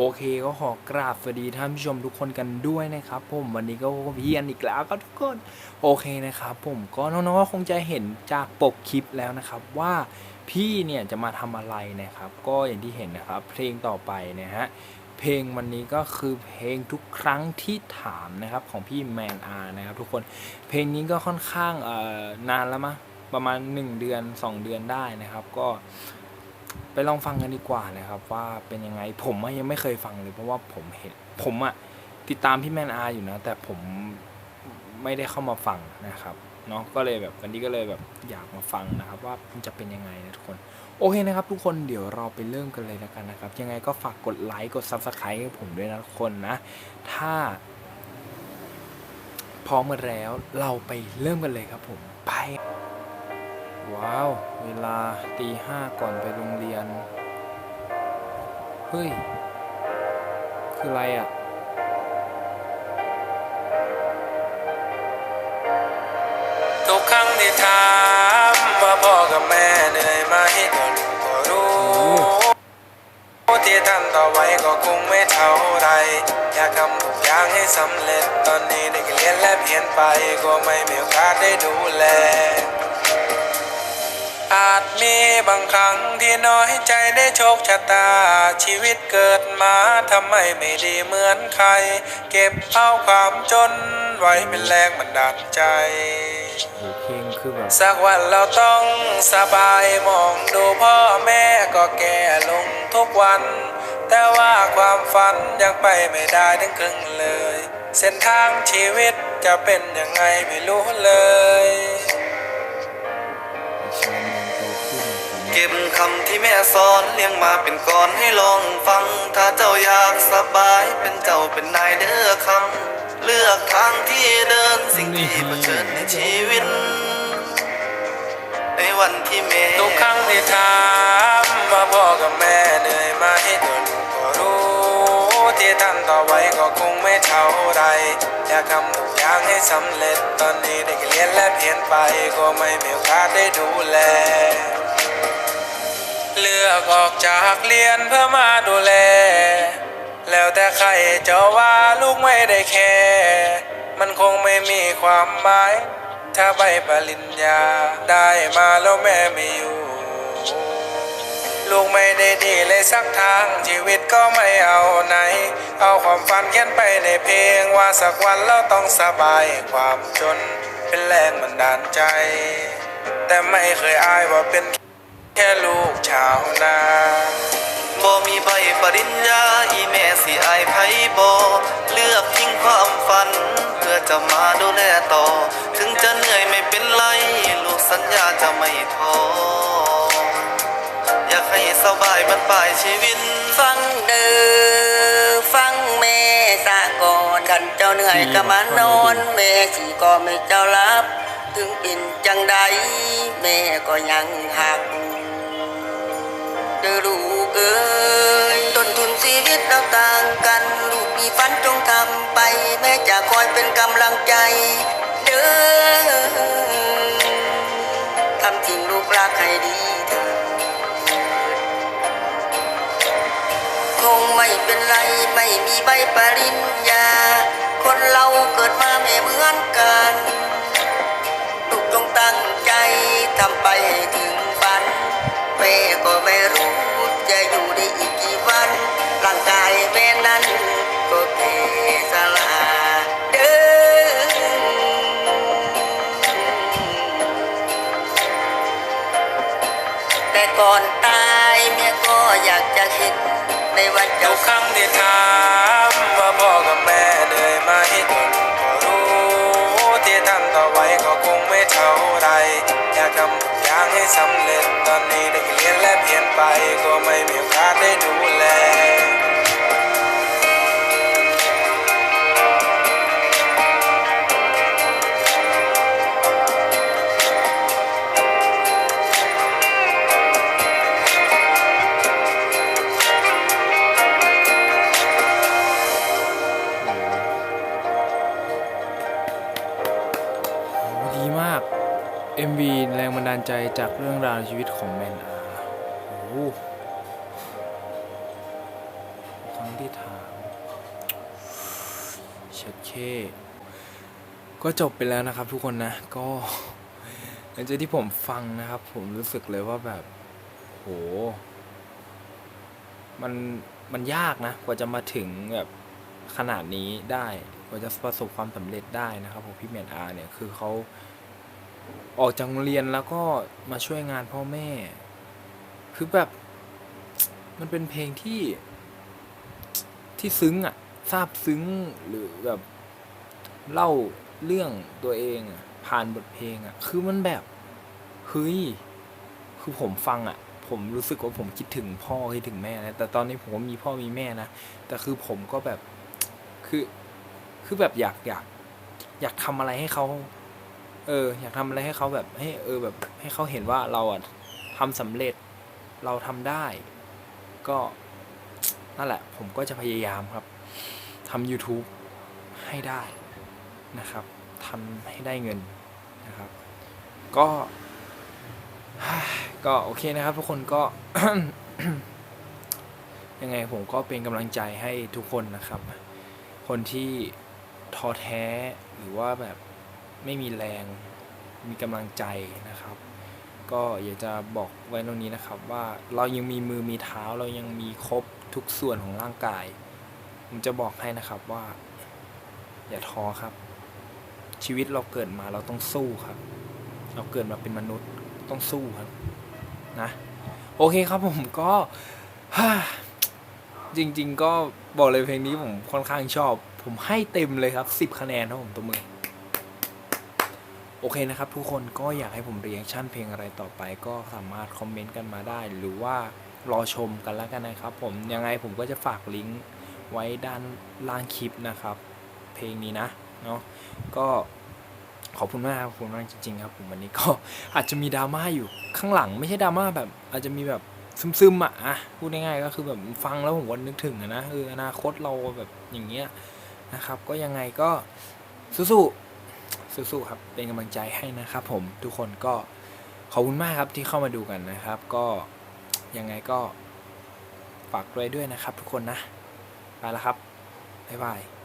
โอเคก็ขอกราบสวัสดีท่านผู้ชมทุกคนกันด้วยนะครับ ผมวันนี้ก็เพียนอีกแล้วก็ทุกคนโอเคนะครับ ผมก็น้องๆก็คงจะเห็นจากปกคลิปแล้วนะครับ ว่าพี่เนี่ยจะมาทำอะไรนะครับ ก็อย่างที่เห็นนะครับ เพลงต่อไปนะฮะเพลงวันนี้ก็คือเพลงทุกครั้งที่ถามนะครับของพี่แมนอาร์นะครับ ทุกคนเพลงนี้ก็ค่อนข้างเออนานแล้วมะประมาณ 1 เดือน 2 เดือนได้นะครับ ก็ ไปลองฟังกันดีกว่านะครับ ว่าเป็นยังไงผมอะยังไม่เคยฟังเลย เพราะว่าผมเห็นผมอะติดตามพี่แมนอาอยู่นะ แต่ผมไม่ได้เข้ามาฟังนะครับเนาะก็เลยแบบวันนี้ก็เลยแบบอยากมาฟังนะครับ ว่ามันจะเป็นยังไงนะทุกคน โอเคนะครับ ทุกคนเดี๋ยวเราไปเริ่มกันเลยแล้วกันนะครับ ยังไงก็ฝากกดไลค์กด Subscribe ให้ผมด้วยนะทุกคนนะ ถ้า พร้อมกันแล้วเราไปเริ่มกันเลยครับผมไป ว้าว เวลาตีห้าก่อนไปโรงเรียน เฮ้ย คืออะไรอะ ทุกครั้งที่ถามว่าพ่อกับแม่เหนื่อยไหมก็รู้ก็รู้ที่ท่านต่อไว้ก็คงไม่เท่าไรอยากทำทุกอย่างให้สำเร็จตอนนี้ได้เรียนและเพียนไปก็ไม่มีโอกาสได้ดูแล อาจมีบางครั้งที่น้อยใจได้โชคชะตา ชีวิตเกิดมาทำไมไม่ดีเหมือนใคร เก็บเอาความจนไว้เป็นแรงบันดาลใจ สักวันเราต้องสบายมองดูพ่อแม่ก็แก่ลงทุกวัน แต่ว่าความฝันยังไปไม่ได้ถึงครึ่งเลย เส้นทางชีวิตจะเป็นยังไงไม่รู้เลย ก็บคำที่แม่สอนเลี้ยงมาเป็นก่อนให้ลองฟัง ถ้าเจ้าอยากสบายเป็นเจ้าเป็นนายเด้อคำเลือกทางที่เดินสิ่งที่เผชิญในชีวิต ในวันที่แม่ทุกครั้งที่ถามว่าพ่อกับแม่เหนื่อยไหมก็รู้ก็รู้ ที่ท่านต่อไว้ก็คงไม่เท่าไรอยากทำทุกอย่างให้สำเร็จตอนนี้ได้เรียนและเพียนไปก็ไม่มีโอกาสได้ดูแล เลือกออกจากเรียนเพื่อมาดูแล แล้วแต่ใครจะว่าลูกไม่ได้แคร์มันคงไม่มีความหมาย ถ้าใบปริญญาได้มาแล้วแม่ไม่อยู่ ลูกไม่ได้ดีเลยสักทางชีวิตก็ไม่เอาไหน เอาความฝันเขียนไปในเพลงว่าสักวันเราต้องสบายความจนเป็นแรงบันดาลใจ แต่ไม่เคยอายว่าเป็น แค่ลูกชาวนาบ่มีใบปริญญาอีแม่สิอายไผบ่เลือกทิ้งความฝัน เพื่อจะมาดูแลต่อ ถึงจะเหนื่อยไม่เป็นไร ลูกสัญญาจะไม่ท้ออยากให้สบายบรรปลายชีวิต ฟังเด้อฟังแม่สะก่อนกันเจ้าเหนื่อยก็มานอนแม่สิก็ไม่เจ้ารับ ถึงเป็นจังใดแม่ก็ยังหัก เด้อลูกเอ้ยต้นทุนชีวิตเราต่างกัน ลูกมีฝันจงทำไปแม่จะคอยเป็นกำลังใจ เด้อทำสิ่งลูกรักให้ดีเถิดคงไม่เป็นไรไม่มีใบปริญญา ก่อนตายเมียก็อยากจะเห็นในวันทุเจ้ากครั้งที่ถามว่าพ่อกับแม่เหนื่อยไหมก็รู้ก็รู้ที่ท่านต่อไว้ก็คงไม่เท่าไรอยากทำทุกอย่างให้สำเร็จตอนนี้ ดาลใจจากเรื่องราวชีวิตของแมนอาโอ้ครั้งที่เช็ดเค ก็จบไปแล้วนะครับทุกคนนะ ก็หลังจากที่ผมฟังนะครับ ผมรู้สึกเลยว่าแบบ โห มัน มันยากนะ กว่าจะมาถึงแบบขนาดนี้ได้ กว่าจะประสบความสำเร็จได้นะครับผมพี่เมนอาร์เนี่ย คือเขา ออกจากโรงเรียนแล้วก็มาช่วยงานพ่อแม่ คือแบบมันเป็นเพลงที่ที่ซึ้งอะซาบซึ้งหรือแบบเล่าเรื่องตัวเองอะผ่านบทเพลงอะคือมันแบบเฮ้ยคือผมฟังอะผมรู้สึกว่าผมคิดถึงพ่อคิดถึงแม่นะแต่ตอนนี้ผมก็มีพ่อมีแม่นะแต่คือผมก็แบบคือคือแบบอยากอยากอยากทำอะไรให้เขา เออ อยากทำอะไรให้เขาแบบให้เออแบบให้เขาเห็นว่าเราอะทำสำเร็จเราทำได้ ก็นั่นแหละ ผมก็จะพยายามครับทำ YouTube ให้ได้นะครับทำให้ได้เงินนะครับ ก็ ก็โอเคนะครับ ทุกคนก็ ยังไงผมก็เป็นกำลังใจให้ทุกคนนะครับ คนที่ท้อแท้หรือว่าแบบ ไม่มีแรงมีกำลังใจนะครับ ก็อยากจะบอกไว้ตรงนี้นะครับว่าเรายังมีมือมีเท้าเรายังมีครบทุกส่วนของร่างกาย ผมจะบอกให้นะครับว่า อย่าท้อครับ ชีวิตเราเกิดมาเราต้องสู้ครับ เราเกิดมาเป็นมนุษย์ต้องสู้ครับนะโอเคครับผมก็จริง ๆ ก็บอกเลยเพลงนี้ผมค่อนข้างชอบ ผมให้เต็มเลยครับ 10 คะแนนครับผมตัวมือ โอเคนะครับทุกคนก็อยากให้ผมเรียงชั่นเพลงอะไรต่อไป ก็สามารถคอมเมนต์กันมาได้ หรือว่ารอชมกันแล้วกันนะครับ ผมยังไงผมก็จะฝากลิงก์ไว้ด้านล่างคลิปนะครับ เพลงนี้นะเนาะก็ขอบคุณมากขอบคุณมากจริงๆครับผมวันนี้ก็อาจจะมีดราม่าอยู่ข้างหลัง ไม่ใช่ดราม่าแบบ อาจจะมีแบบซึมๆอะอะพูดง่ายๆก็คือแบบฟังแล้วผมก็นึกถึงนะเอออนาคตเราแบบอย่างเงี้ยนะครับ ก็ยังไงก็สู้ๆ สู้ๆครับ เป็นกำลังใจให้นะครับผมทุกคนก็ขอบคุณมากครับที่เข้ามาดูกันนะครับ ก็ยังไงก็ฝากไว้ด้วยนะครับ ทุกคนนะไปแล้วครับบ๊ายบาย